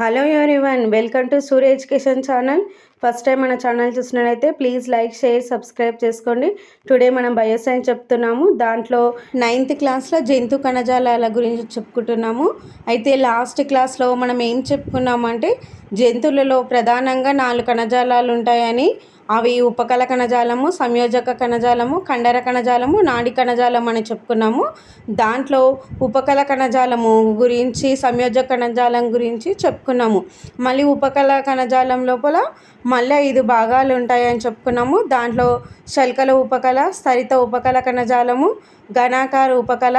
Hello one welcome to Surya education channel. First time మన channel చూసినట్లయితే please like share subscribe చేసుకోండి. Today మనం bioscience చెప్తున్నాము. దాంట్లో నైన్త్ క్లాస్లో జంతు కణజాలాల గురించి చెప్పుకుంటున్నాము. అయితే లాస్ట్ క్లాస్లో మనం ఏం చెప్పుకున్నామంటే జంతువులలో ప్రధానంగా నాలుగు కణజాలాలు ఉంటాయని. అవి ఉపకల కణజాలము సంయోజక కణజాలము కండర కణజాలము నాడి కణజాలం అని చెప్పుకున్నాము. దాంట్లో ఉపకల కణజాలము గురించి సంయోజక కణజాలం గురించి చెప్పుకున్నాము. మళ్ళీ ఉపకల కణజాలం లోపల మళ్ళీ ఐదు భాగాలు ఉంటాయని చెప్పుకున్నాము. దాంట్లో శల్కల ఉపకల స్థరిత ఉపకల కణజాలము ఘనాకార ఉపకల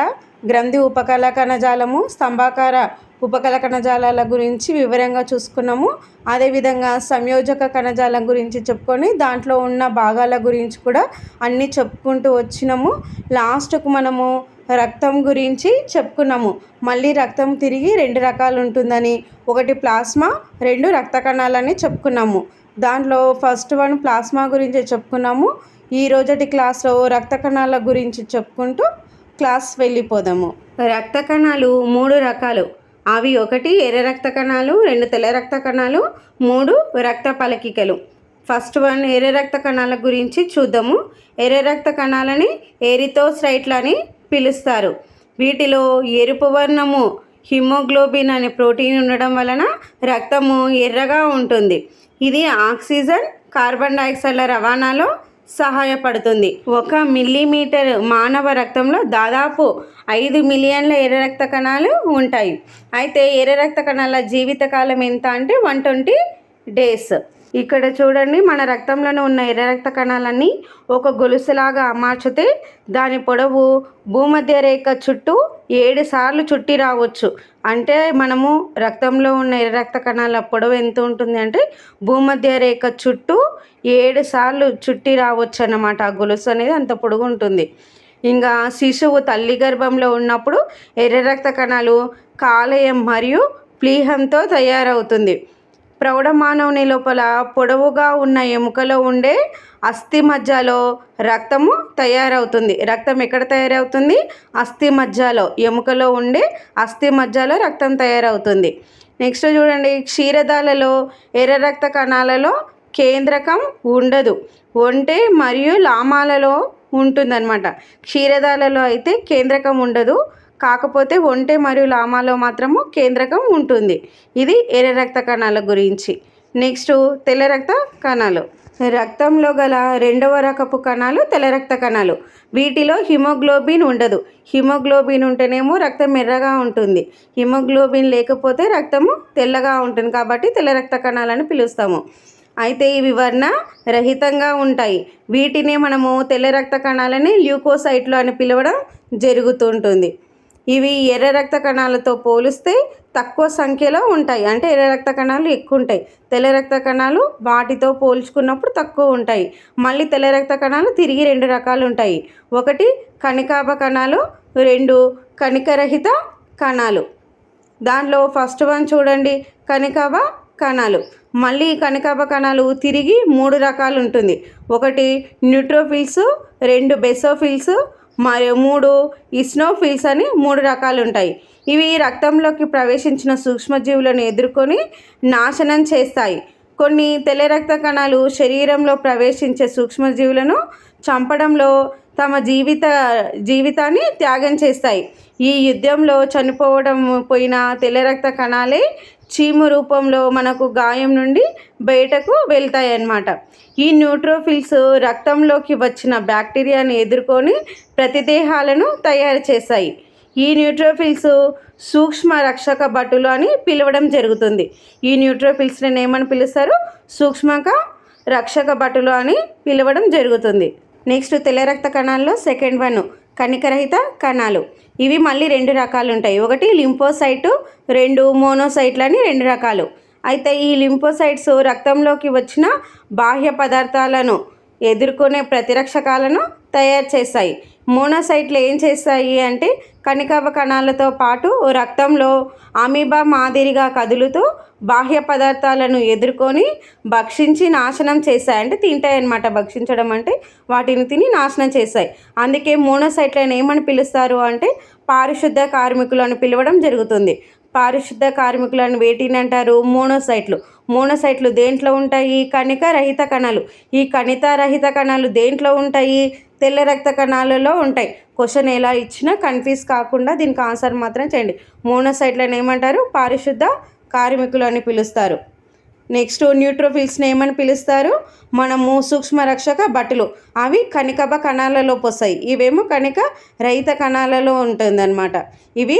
గ్రంథి ఉపకల కణజాలము స్తంభాకార ఉపకల కణజాలాల గురించి వివరంగా చూసుకున్నాము. అదేవిధంగా సంయోజక కణజాలం గురించి చెప్పుకొని దాంట్లో ఉన్న భాగాల గురించి కూడా అన్నీ చెప్పుకుంటూ వచ్చినాము. లాస్ట్కు మనము రక్తం గురించి చెప్పుకున్నాము. మళ్ళీ రక్తం తిరిగి రెండు రకాలు ఉంటుందని ఒకటి ప్లాస్మా రెండు రక్త కణాలని చెప్పుకున్నాము. దాంట్లో ఫస్ట్ వన్ ప్లాస్మా గురించి చెప్పుకున్నాము. ఈ రోజటి క్లాస్లో రక్త కణాల గురించి చెప్పుకుంటూ క్లాస్ వెళ్ళిపోదాము. రక్త కణాలు మూడు రకాలు. అవి ఒకటి ఎర్ర రక్త కణాలు రెండు తెల్ల రక్త కణాలు మూడు రక్త పలకికలు. ఫస్ట్ వన్ ఎర్ర రక్త కణాల గురించి చూద్దాము. ఎర్ర రక్త కణాలని ఎరిథోసైట్లని పిలుస్తారు. వీటిలో ఎరుపు వర్ణము హిమోగ్లోబిన్ అనే ప్రోటీన్ ఉండడం వలన రక్తము ఎర్రగా ఉంటుంది. ఇది ఆక్సిజన్ కార్బన్ డైఆక్సైడ్ల రవాణాలో సహాయపడుతుంది. ఒక మిల్లీమీటర్ మానవ రక్తంలో దాదాపు ఐదు మిలియన్ల ఎర్ర రక్త కణాలు ఉంటాయి. అయితే ఎర్ర రక్త కణాల జీవితకాలం ఎంత అంటే వన్ ట్వంటీ డేస్. ఇక్కడ చూడండి మన రక్తంలోనే ఉన్న ఎర్ర రక్త కణాలన్నీ ఒక గొలుసులాగా అమర్చితే దాని పొడవు భూమధ్య రేఖ చుట్టూ ఏడు సార్లు చుట్టి రావచ్చు. అంటే మనము రక్తంలో ఉన్న ఎర్ర రక్త కణాల పొడవు ఎంత ఉంటుంది అంటే భూమధ్య రేఖ చుట్టూ ఏడు సార్లు చుట్టి రావచ్చు అన్నమాట. ఆ గొలుసు అనేది అంత పొడుగు ఉంటుంది. ఇంకా శిశువు తల్లి గర్భంలో ఉన్నప్పుడు ఎర్ర రక్త కణాలు కాలేయం మరియు ప్లీహంతో తయారవుతుంది. ప్రౌఢ మానవుని లోపల పొడవుగా ఉన్న ఎముకలో ఉండే అస్థి మధ్యలో రక్తము తయారవుతుంది. రక్తం ఎక్కడ తయారవుతుంది? అస్థి మధ్యలో ఎముకలో ఉండే అస్థి మధ్యలో రక్తం తయారవుతుంది. నెక్స్ట్ చూడండి క్షీరదాలలో ఎర్ర రక్త కణాలలో కేంద్రకం ఉండదు. ఒంటె మరియు లామాలలో ఉంటుందన్నమాట. క్షీరదాలలో అయితే కేంద్రకం ఉండదు. కాకపోతే ఒంటె మరియు లామాలో మాత్రము కేంద్రకం ఉంటుంది. ఇది ఎర్ర రక్త కణాల గురించి. నెక్స్ట్ తెల్ల రక్త కణాలు. రక్తంలో గల రెండవ రకపు కణాలు తెల్ల రక్త కణాలు. వీటిలో హిమోగ్లోబిన్ ఉండదు. హిమోగ్లోబిన్ ఉంటేనేమో రక్తం ఎర్రగా ఉంటుంది. హిమోగ్లోబిన్ లేకపోతే రక్తము తెల్లగా ఉంటుంది కాబట్టి తెల్ల రక్త కణాలని పిలుస్తాము. అయితే ఇవి వర్ణ రహితంగా ఉంటాయి. వీటిని మనము తెల్ల రక్త కణాలని ల్యూకోసైట్లు అని పిలవడం జరుగుతుంటుంది. ఇవి ఎర్ర రక్త కణాలతో పోలిస్తే తక్కువ సంఖ్యలో ఉంటాయి. అంటే ఎర్ర రక్త కణాలు ఎక్కువ ఉంటాయి తెల్ల రక్త కణాలు వాటితో పోల్చుకున్నప్పుడు తక్కువ ఉంటాయి. మళ్ళీ తెల్ల రక్త కణాలు తిరిగి రెండు రకాలు ఉంటాయి. ఒకటి కణికాభ కణాలు రెండు కణికరహిత కణాలు. దానిలో ఫస్ట్ వన్ చూడండి. కణికాభ కణాలు. మళ్ళీ కణికాభ కణాలు తిరిగి మూడు రకాలు ఉంటుంది. ఒకటి న్యూట్రోఫిల్స్ రెండు బెసోఫిల్స్ మరియు మూడు ఇస్నోఫిల్స్ అని మూడు రకాలు ఉంటాయి. ఇవి రక్తంలోకి ప్రవేశించిన సూక్ష్మజీవులను ఎదుర్కొని నాశనం చేస్తాయి. కొన్ని తెల్ల రక్త కణాలు శరీరంలో ప్రవేశించే సూక్ష్మజీవులను చంపడంలో తమ జీవిత జీవితాన్ని త్యాగం చేస్తాయి. ఈ యుద్ధంలో చనిపోవడం పోయిన తెల్ల రక్త కణాలే చీము రూపంలో మనకు గాయం నుండి బయటకు వెళ్తాయి అన్నమాట ఈ న్యూట్రోఫిల్స్ రక్తంలోకి వచ్చిన బ్యాక్టీరియాని ఎదుర్కొని ప్రతిదేహాలను తయారు చేస్తాయి ఈ న్యూట్రోఫిల్స్ సూక్ష్మ రక్షక భటులు అని పిలవడం జరుగుతుంది. ఈ న్యూట్రోఫిల్స్ని ఏమని పిలుస్తారు? సూక్ష్మక రక్షక భటులు అని పిలవడం జరుగుతుంది. నెక్స్ట్ తెల్ల రక్త కణాల్లో సెకండ్ వన్ కణికరహిత కణాలు. ఇవి మళ్ళీ రెండు రకాలు ఉంటాయి ఒకటి లింపోసైటు రెండు మోనోసైట్లు అని రెండు రకాలు. అయితే ఈ లింపోసైట్స్ రక్తంలోకి వచ్చిన బాహ్య పదార్థాలను ఎదుర్కొనే ప్రతిరక్షకాలను తయారు చేస్తాయి. మోనోసైట్లు ఏం చేస్తాయి అంటే కణికవ కణాలతో పాటు రక్తంలో అమీబా మాదిరిగా కదులుతూ బాహ్య పదార్థాలను ఎదుర్కొని భక్షించి నాశనం చేస్తాయి అంటే తింటాయి అనమాట భక్షించడం అంటే వాటిని తిని నాశనం చేస్తాయి అందుకే మోనోసైట్లను ఏమని పిలుస్తారు అంటే పారిశుద్ధ కార్మికులు అని పిలవడం జరుగుతుంది. పారిశుద్ధ కార్మికులను వేటిని అంటారు? మోనోసైట్లు. మోనోసైట్లు దేంట్లో ఉంటాయి? కణిక రహిత కణాలు. ఈ కణిత రహిత కణాలు దేంట్లో ఉంటాయి? తెల్ల రక్త కణాలలో ఉంటాయి. క్వశ్చన్ ఎలా ఇచ్చినా కన్ఫ్యూజ్ కాకుండా దీనికి ఆన్సర్ మాత్రం చేయండి. మోనోసైట్లను ఏమంటారు? పారిశుద్ధ కార్మికులు అని పిలుస్తారు. నెక్స్ట్ న్యూట్రోఫిల్స్ని ఏమని పిలుస్తారు? మనము సూక్ష్మ రక్షక బట్టలు. అవి కణికబ కణాలలో పోస్తాయి. ఇవేమో కణిక రహిత కణాలలో ఉంటుందన్నమాట. ఇవి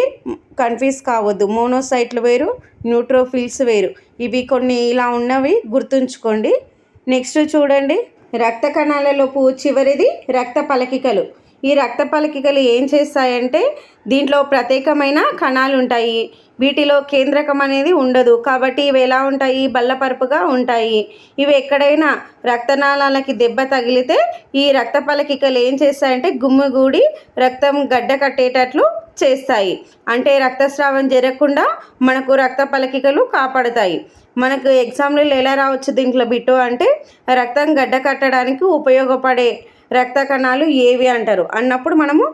కన్ఫ్యూజ్ కావద్దు. మోనోసైట్లు వేరు న్యూట్రోఫిల్స్ వేరు. ఇవి కొన్ని ఇలా ఉన్నవి గుర్తుంచుకోండి. నెక్స్ట్ చూడండి. రక్త కణాలలోపు చివరిది రక్త పలకికలు. ఈ రక్త పలకికలు ఏం చేస్తాయంటే దీంట్లో ప్రత్యేకమైన కణాలు ఉంటాయి. వీటిలో కేంద్రకం అనేది ఉండదు. కాబట్టి ఇవి ఎలా ఉంటాయి? బల్లపరుపుగా ఉంటాయి. ఇవి ఎక్కడైనా రక్తనాళాలకి దెబ్బ తగిలితే ఈ రక్త పలకికలు ఏం చేస్తాయంటే గుమ్మిగూడి రక్తం గడ్డ కట్టేటట్లు చేస్తాయి. అంటే రక్తస్రావం జరగకుండా మనకు రక్త పలకికలు కాపాడుతాయి. మనకు ఎగ్జామ్లు ఎలా రావచ్చు దీంట్లో బిట్టు అంటే రక్తం గడ్డ కట్టడానికి ఉపయోగపడే రక్త కణాలు ఏవి అంటారు? అన్నప్పుడు మనము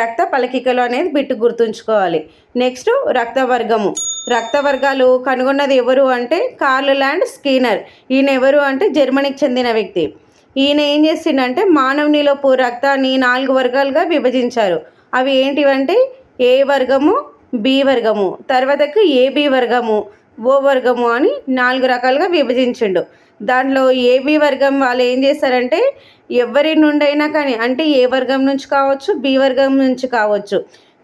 రక్త పలకికలు అనేది బిట్టు గుర్తుంచుకోవాలి. నెక్స్ట్ రక్త వర్గము రక్త వర్గాలు కనుగొన్నది ఎవరు అంటే కార్ల్ ల్యాండ్ స్కీనర్. ఈయన ఎవరు అంటే జర్మనీకి చెందిన వ్యక్తి. ఈయన ఏం చేసిండంటే మానవునిలోపు రక్తాన్ని నాలుగు వర్గాలుగా విభజించారు. అవి ఏంటివంటే ఏ వర్గము బి వర్గము. తర్వాతకు ఏబి వర్గము ఓ వర్గము అని నాలుగు రకాలుగా విభజించిండు. దాంట్లో ఏబి వర్గం వాళ్ళు ఏం చేస్తారంటే ఎవరి నుండైనా కానీ అంటే ఏ వర్గం నుంచి కావచ్చు బి వర్గం నుంచి కావచ్చు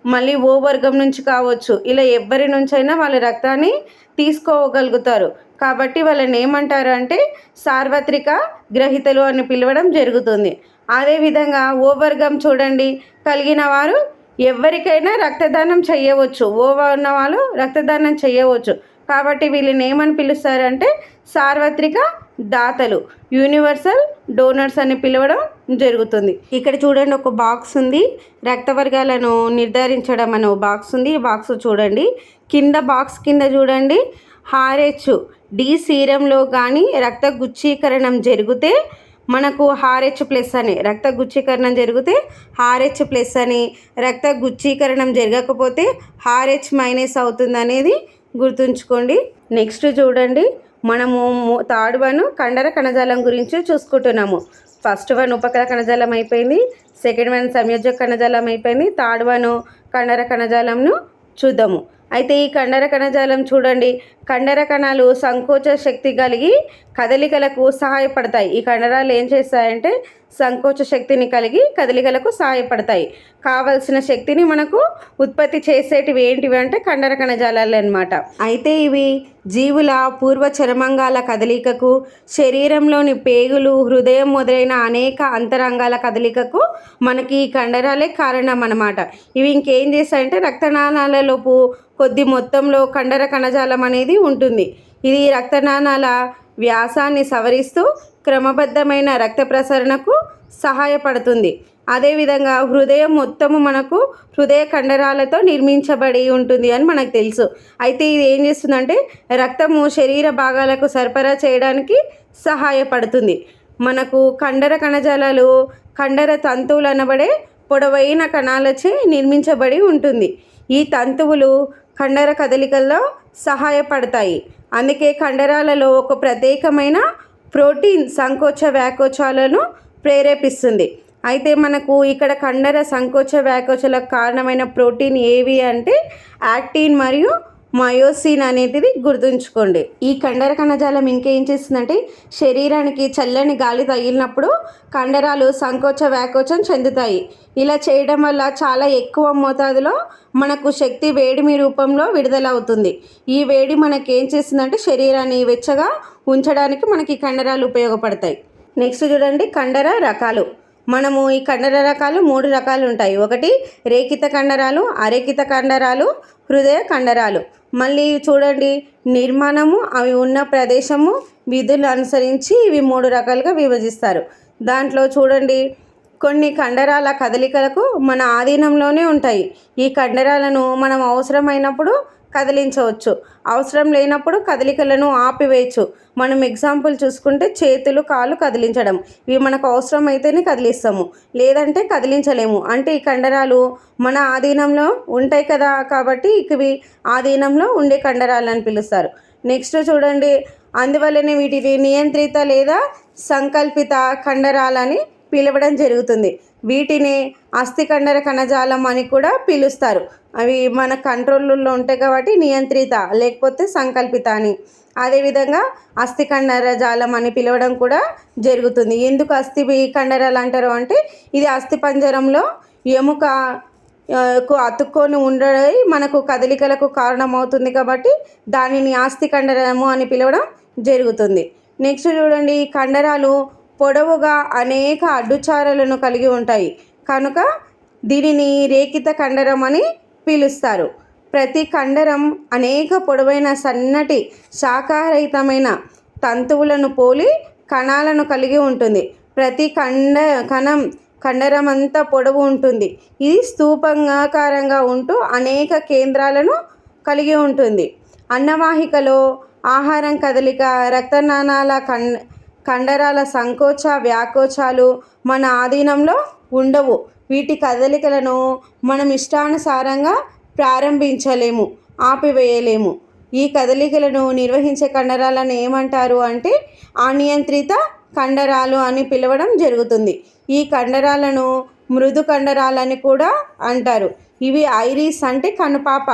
మళ్ళీ ఓ వర్గం నుంచి కావచ్చు ఇలా ఎవరి నుంచైనా వాళ్ళ రక్తాన్ని తీసుకోగలుగుతారు. కాబట్టి వాళ్ళని ఏమంటారు అంటే సార్వత్రిక గ్రహీతలు అని పిలవడం జరుగుతుంది. అదేవిధంగా ఓ వర్గం చూడండి కలిగిన వారు ఎవరికైనా రక్తదానం చేయవచ్చు. ఓ ఉన్న వాళ్ళు రక్తదానం చేయవచ్చు. కాబట్టి వీళ్ళని ఏమని పిలుస్తారంటే సార్వత్రిక దాతలు యూనివర్సల్ డోనర్స్ అని పిలవడం జరుగుతుంది. ఇక్కడ చూడండి ఒక బాక్స్ ఉంది. రక్త వర్గాలను నిర్ధారించడం అనే బాక్స్ ఉంది. ఈ బాక్స్ చూడండి. కింద బాక్స్ కింద చూడండి. హారెచ్చు డి సీరంలో కానీ రక్త గుచ్చీకరణం జరిగితే మనకు హార్హెచ్ ప్లస్ అని రక్త గుచ్చీకరణం జరిగితే హార్హెచ్ ప్లస్ అని రక్త గుచ్చీకరణం జరగకపోతే హార్హెచ్ మైనస్ అవుతుంది అనేది గుర్తుంచుకోండి. నెక్స్ట్ చూడండి మనము థర్డ్ వన్ కండర కణజాలం గురించి చూసుకుంటున్నాము. ఫస్ట్ వన్ ఉపకర కణజాలం అయిపోయింది సెకండ్ వన్ సంయోజక కణజాలం అయిపోయింది థర్డ్ వన్ కండర కణజాలంను చూద్దాము. అయితే ఈ కండర కణజాలం చూడండి కండర కణాలు సంకోచ శక్తి కలిగి కదలికలకు సహాయపడతాయి. ఈ కండరాలు ఏం చేస్తాయంటే సంకోచ శక్తిని కలిగి కదలికలకు సహాయపడతాయి. కావలసిన శక్తిని మనకు ఉత్పత్తి చేసేటివి ఏంటివి అంటే కండర కణజాలాలు అనమాట అయితే ఇవి జీవుల పూర్వ చర్మంగాల కదలికకు శరీరంలోని పేగులు హృదయం మొదలైన అనేక అంతరంగాల కదలికకు మనకి ఈ కండరాలే కారణం అనమాట ఇవి ఇంకేం చేస్తాయంటే రక్తనాళాలలోపు కొద్ది మొత్తంలో కండర కణజాలం అనేది ఉంటుంది. ఇది రక్తనాళాల వ్యాసాన్ని సవరిస్తూ క్రమబద్ధమైన రక్త ప్రసరణకు సహాయపడుతుంది. అదేవిధంగా హృదయం మొత్తము మనకు హృదయ కండరాలతో నిర్మించబడి ఉంటుంది అని మనకు తెలుసు. అయితే ఇది ఏం చేస్తుందంటే రక్తము శరీర భాగాలకు సరఫరా చేయడానికి సహాయపడుతుంది. మనకు కండర కణజాలాలు కండర తంతువులు అనబడే పొడవైన కణాలచే నిర్మించబడి ఉంటుంది. ఈ తంతువులు కండర కదలికల్లో సహాయపడతాయి. అందుకే కండరాలలో ఒక ప్రత్యేకమైన ప్రోటీన్ సంకోచ వ్యాకోచాలను ప్రేరేపిస్తుంది. అయితే మనకు ఇక్కడ కండర సంకోచ వ్యాకోచలకు కారణమైన ప్రోటీన్ ఏవి అంటే యాక్టిన్ మరియు మయోసిన్ అనేది గుర్తుంచుకోండి. ఈ కండర కణజాలం ఇంకేం చేస్తుందంటే శరీరానికి చల్లని గాలి తగిలినప్పుడు కండరాలు సంకోచ వ్యాకోచం చెందుతాయి. ఇలా చేయడం వల్ల చాలా ఎక్కువ మోతాదులో మనకు శక్తి వేడిమి రూపంలో విడుదలవుతుంది. ఈ వేడి మనకి ఏం చేస్తుందంటే శరీరాన్ని వెచ్చగా ఉంచడానికి మనకి కండరాలు ఉపయోగపడతాయి. నెక్స్ట్ చూడండి కండర రకాలు. మనము ఈ కండర రకాలు మూడు రకాలు ఉంటాయి. ఒకటి రేఖిత కండరాలు అరేఖిత కండరాలు హృదయ కండరాలు. మళ్ళీ చూడండి నిర్మాణము అవి ఉన్న ప్రదేశము విధులు అనుసరించి ఇవి మూడు రకాలుగా విభజిస్తారు. దాంట్లో చూడండి కొన్ని కండరాల కదలికలకు మన ఆధీనంలోనే ఉంటాయి. ఈ కండరాలను మనం అవసరమైనప్పుడు కదిలించవచ్చు. అవసరం లేనప్పుడు కదలికలను ఆపివేయచ్చు. మనం ఎగ్జాంపుల్ చూసుకుంటే చేతులు కాళ్ళు కదిలించడం. ఇవి మనకు అవసరం అయితేనే కదిలిస్తాము. లేదంటే కదిలించలేము. అంటే ఈ కండరాలు మన ఆధీనంలో ఉంటాయి కదా కాబట్టి ఇవి ఆధీనంలో ఉండే కండరాలు అని పిలుస్తారు. నెక్స్ట్ చూడండి. అందువల్లనే వీటిని నియంత్రిత లేదా సంకల్పిత కండరాలని పిలవడం జరుగుతుంది. వీటిని అస్థికండర కణజాలం అని కూడా పిలుస్తారు. అవి మన కంట్రోల్లో ఉంటాయి కాబట్టి నియంత్రిత లేకపోతే సంకల్పిత అని. అదేవిధంగా అస్థి కండర జాలం అని పిలవడం కూడా జరుగుతుంది. ఎందుకు అస్థి కండరాలు అంటారు అంటే ఇది అస్థి పంజరంలో ఎముక అతుక్కొని ఉండడం మనకు కదలికలకు కారణమవుతుంది కాబట్టి దానిని ఆస్తి కండరము అని పిలవడం జరుగుతుంది. నెక్స్ట్ చూడండి ఈ కండరాలు పొడవుగా అనేక అడ్డుచారలను కలిగి ఉంటాయి. కనుక దీనిని రేఖిత కండరం అని పిలుస్తారు. ప్రతి కండరం అనేక పొడవైన సన్నటి శాఖారహితమైన తంతువులను పోలి కణాలను కలిగి ఉంటుంది. ప్రతి కండ కణం కండరం అంతా పొడవు ఉంటుంది. ఇది స్థూపంగాకారంగా ఉంటూ అనేక కేంద్రాలను కలిగి ఉంటుంది. అన్నవాహికలో ఆహారం కదలిక రక్తనాళాల కం కండరాల సంకోచ వ్యాకోచాలు మన ఆధీనంలో ఉండవు. వీటి కదలికలను మనం ఇష్టానుసారంగా ప్రారంభించలేము ఆపివేయలేము. ఈ కదలికలను నిర్వహించే కండరాలను ఏమంటారు అంటే అనియంత్రిత కండరాలు అని పిలవడం జరుగుతుంది. ఈ కండరాలను మృదు కండరాలని కూడా అంటారు. ఇవి ఐరిస్ అంటే కనుపాప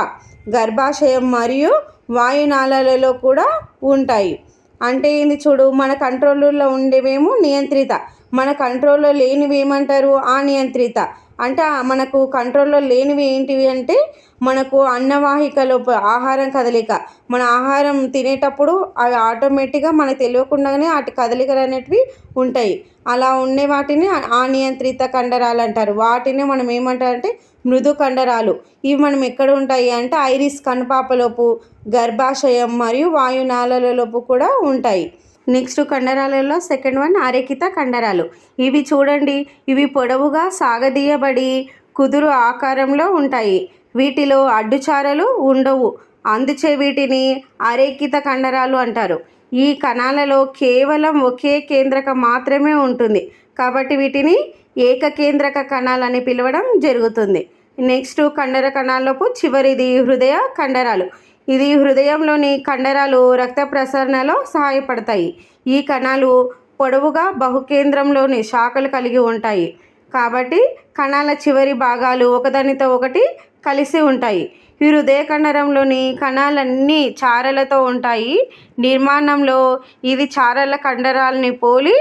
గర్భాశయం మరియు వాయునాళాలలో కూడా ఉంటాయి. అంటే ఏంది చూడు మన కంట్రోల్లో ఉండేవేమో నియంత్రిత. మన కంట్రోల్లో లేనివి ఏమంటారు ఆ నియంత్రిత అంటే మనకు కంట్రోల్లో లేనివి ఏంటివి అంటే మనకు అన్నవాహికలో ఆహారం కదలిక. మన ఆహారం తినేటప్పుడు అవి ఆటోమేటిక్గా మనకు తెలియకుండానే వాటి కదలికలు అనేటివి ఉంటాయి. అలా ఉండే వాటిని అనియంత్రిత కండరాలు అంటారు. వాటిని మనం ఏమంటారంటే మృదు కండరాలు. ఇవి మనం ఎక్కడ ఉంటాయి అంటే ఐరిస్ కనుపాపలోపు గర్భాశయం మరియు వాయునాళలలోపు కూడా ఉంటాయి. నెక్స్ట్ కండరాలలో సెకండ్ వన్ అరేకిత కండరాలు. ఇవి చూడండి ఇవి పొడవుగా సాగదీయబడి కుదురు ఆకారంలో ఉంటాయి. వీటిలో అడ్డుచారలు ఉండవు. అందుచే వీటిని అరేకిత కండరాలు అంటారు. ఈ కణాలలో కేవలం ఒకే కేంద్రక మాత్రమే ఉంటుంది. కాబట్టి వీటిని ఏకకేంద్రక కణాలని పిలవడం జరుగుతుంది. నెక్స్ట్ కండర కణాలపు చివరిది హృదయ కండరాలు. ఇది హృదయంలోని కండరాలు రక్త ప్రసరణలో సహాయపడతాయి. ఈ కణాలు పొడవుగా బహుకేంద్రంలోని శాఖలు కలిగి ఉంటాయి. కాబట్టి కణాల చివరి భాగాలు ఒకదానితో ఒకటి కలిసి ఉంటాయి. ఈ హృదయ కండరంలోని కణాలన్నీ చారలతో ఉంటాయి. నిర్మాణంలో ఇది చారల కండరాలని పోలి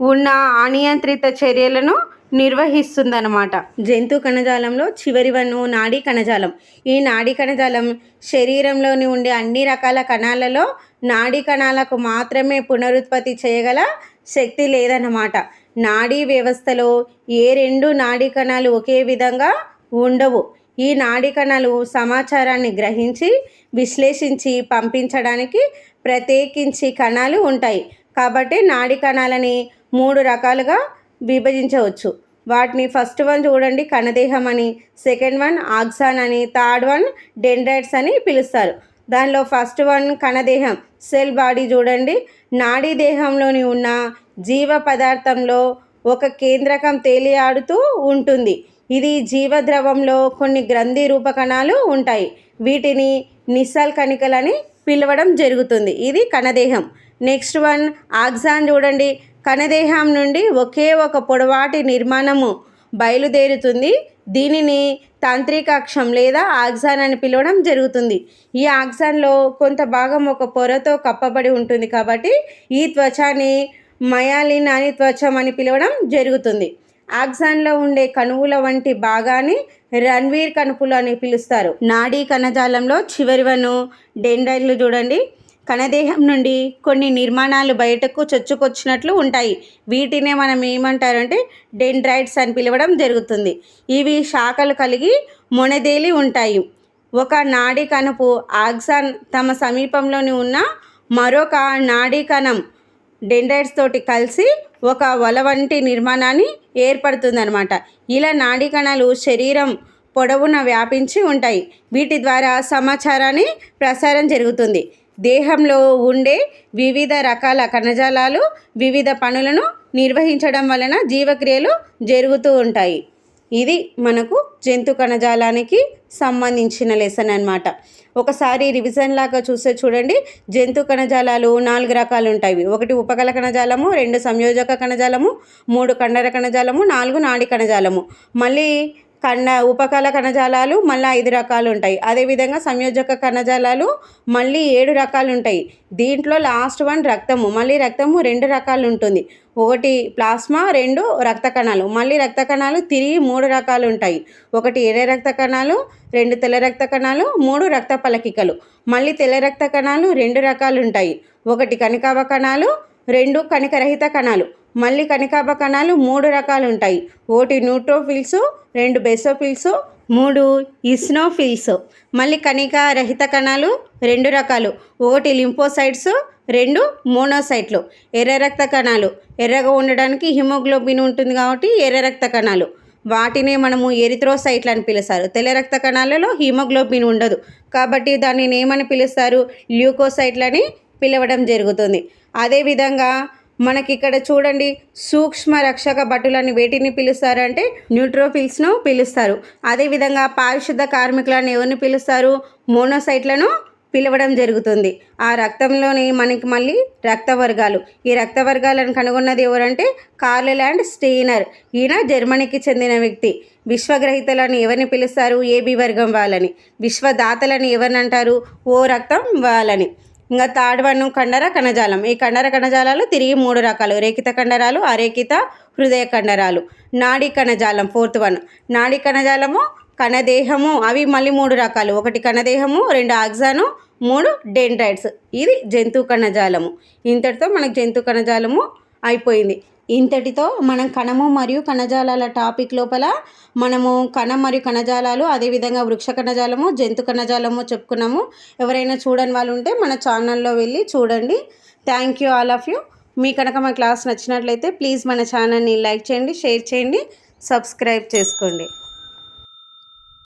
ఉన్న అనియంత్రిత చర్యలను నిర్వహిస్తుందన్నమాట. జంతు కణజాలంలో చివరి వన్ను నాడీ కణజాలం. ఈ నాడీ కణజాలం శరీరంలోని ఉండే అన్ని రకాల కణాలలో నాడీ కణాలకు మాత్రమే పునరుత్పత్తి చేయగల శక్తి లేదన్నమాట. నాడీ వ్యవస్థలో ఏ రెండు నాడీ కణాలు ఒకే విధంగా ఉండవు. ఈ నాడీ కణాలు సమాచారాన్ని గ్రహించి విశ్లేషించి పంపించడానికి ప్రత్యేకించి కణాలు ఉంటాయి. కాబట్టి నాడీ కణాలని మూడు రకాలుగా విభజించవచ్చు. వాటిని ఫస్ట్ వన్ చూడండి కణదేహం అని సెకండ్ వన్ ఆక్సాన్ అని థర్డ్ వన్ డెండ్రైట్స్ అని పిలుస్తారు. దానిలో ఫస్ట్ వన్ కణదేహం సెల్ బాడీ చూడండి. నాడీ దేహంలోని ఉన్న జీవ పదార్థంలో ఒక కేంద్రకం తేలియాడుతూ ఉంటుంది. ఇది జీవద్రవంలో కొన్ని గ్రంథి రూపకణాలు ఉంటాయి. వీటిని నిస్సల్ కణికలని పిలవడం జరుగుతుంది. ఇది కణదేహం. నెక్స్ట్ వన్ ఆక్సాన్ చూడండి. కణదేహం నుండి ఒకే ఒక పొడవాటి నిర్మాణము బయలుదేరుతుంది. దీనిని తాంత్రికాక్షం లేదా ఆక్సాన్ అని పిలవడం జరుగుతుంది. ఈ ఆక్సాన్లో కొంత భాగం ఒక పొరతో కప్పబడి ఉంటుంది కాబట్టి ఈ త్వచాన్ని మయాలిన్ అని త్వచం అని పిలవడం జరుగుతుంది. ఆక్సాన్లో ఉండే కణువుల వంటి భాగాన్ని రణ్వీర్ కణుపులు అని పిలుస్తారు. నాడీ కణజాలంలో చివరివను డెండైన్లు చూడండి. కణదేహం నుండి కొన్ని నిర్మాణాలు బయటకు చొచ్చుకొచ్చినట్లు ఉంటాయి. వీటినే మనం ఏమంటారంటే డెండ్రైడ్స్ అని పిలవడం జరుగుతుంది. ఇవి శాఖలు కలిగి మొనదేలి ఉంటాయి. ఒక నాడీ కణపు ఆక్సాన్ తమ సమీపంలోని ఉన్న మరొక నాడీ కణం డెండ్రైడ్స్ తోటి కలిసి ఒక వల వంటి నిర్మాణాన్ని ఏర్పడుతుందన్నమాట. ఇలా నాడీ కణాలు శరీరం పొడవున వ్యాపించి ఉంటాయి. వీటి ద్వారా సమాచారాన్ని ప్రసారం జరుగుతుంది. దేహంలో ఉండే వివిధ రకాల కణజాలాలు వివిధ పనులను నిర్వహించడం వలన జీవక్రియలు జరుగుతూ ఉంటాయి. ఇది మనకు జంతు కణజాలానికి సంబంధించిన లెసన్ అన్నమాట. ఒకసారి రివిజన్ లాగా చూస్తే చూడండి జంతు కణజాలాలు నాలుగు రకాలు ఉంటాయి. ఒకటి ఉపకల కణజాలము రెండు సంయోజక కణజాలము మూడు కండర కణజాలము నాలుగు నాడి కణజాలము. మళ్ళీ కణ ఉపకల కణజాలాలు మళ్ళీ ఐదు రకాలు ఉంటాయి. అదేవిధంగా సంయోజక కణజాలాలు మళ్ళీ ఏడు రకాలు ఉంటాయి. దీంట్లో లాస్ట్ వన్ రక్తము మళ్ళీ రక్తము రెండు రకాలు ఉంటుంది. ఒకటి ప్లాస్మా రెండు రక్త కణాలు. మళ్ళీ రక్త కణాలు తిరిగి మూడు రకాలు ఉంటాయి. ఒకటి ఎర్ర రక్త కణాలు రెండు తెల్ల రక్త కణాలు మూడు రక్త పలకికలు. మళ్ళీ తెల్ల రక్త కణాలు రెండు రకాలు ఉంటాయి. ఒకటి కణికావ కణాలు రెండు కణికరహిత కణాలు. మళ్ళీ కణికాభ కణాలు మూడు రకాలు ఉంటాయి ఒకటి న్యూట్రోఫిల్స్ రెండు బెసోఫిల్స్ మూడు ఇస్నోఫిల్స్. మళ్ళీ కణిక రహిత కణాలు రెండు రకాలు. ఒకటి లింపోసైట్స్ రెండు మోనోసైట్లు. ఎర్ర రక్త కణాలు. ఎర్రగా ఉండడానికి హిమోగ్లోబిన్ ఉంటుంది కాబట్టి ఎర్ర రక్త కణాలు. వాటినే మనము ఎరిథ్రోసైట్లు అని పిలుస్తారు. తెల్ల రక్త కణాలలో హిమోగ్లోబిన్ ఉండదు. కాబట్టి దానిని ఏమని పిలుస్తారు? ల్యూకోసైట్లని పిలవడం జరుగుతుంది. అదేవిధంగా మనకి ఇక్కడ చూడండి సూక్ష్మ రక్షక భటులని వేటిని పిలుస్తారంటే న్యూట్రోఫిల్స్ను పిలుస్తారు. అదేవిధంగా పారిశుద్ధ కార్మికులను ఎవరిని పిలుస్తారు? మోనోసైట్లను పిలవడం జరుగుతుంది. ఆ రక్తంలోని మనకి మళ్ళీ రక్త వర్గాలు ఈ రక్త వర్గాలను కనుగొన్నది ఎవరంటే కార్లెలాండ్ స్టీనర్ ఈయన జర్మనీకి చెందిన వ్యక్తి. విశ్వగ్రహీతలను ఎవరిని పిలుస్తారు? ఏబి వర్గం వాళ్ళని. విశ్వదాతలని ఎవరిని అంటారు? ఓ రక్తం వాళ్ళని. ఇంకా థర్డ్ వన్ కండర కణజాలం. ఈ కండర కణజాలాలు తిరిగి మూడు రకాలు. రేఖిత కండరాలు అరేఖిత హృదయ కండరాలు. నాడీ కణజాలం ఫోర్త్ వన్. నాడీ కణజాలము కణదేహము. అవి మళ్ళీ మూడు రకాలు. ఒకటి కణదేహము రెండు ఆక్సాను మూడు డెండ్రైట్స్. ఇది జంతు కణజాలము. ఇంతటితో మనకు జంతు కణజాలము అయిపోయింది. ఇంతటితో మనం కణము మరియు కణజాలాల టాపిక్ లోపల మనము కణం మరియు కణజాలాలు అదేవిధంగా వృక్ష కణజాలము జంతు కణజాలము చెప్పుకున్నాము. ఎవరైనా చూడని వాళ్ళు ఉంటే మన ఛానల్లో వెళ్ళి చూడండి. Thank you all of you మీ కనుక మా క్లాస్ నచ్చినట్లయితే ప్లీజ్ మన ఛానల్ని లైక్ చేయండి షేర్ చేయండి సబ్స్క్రైబ్ చేసుకోండి.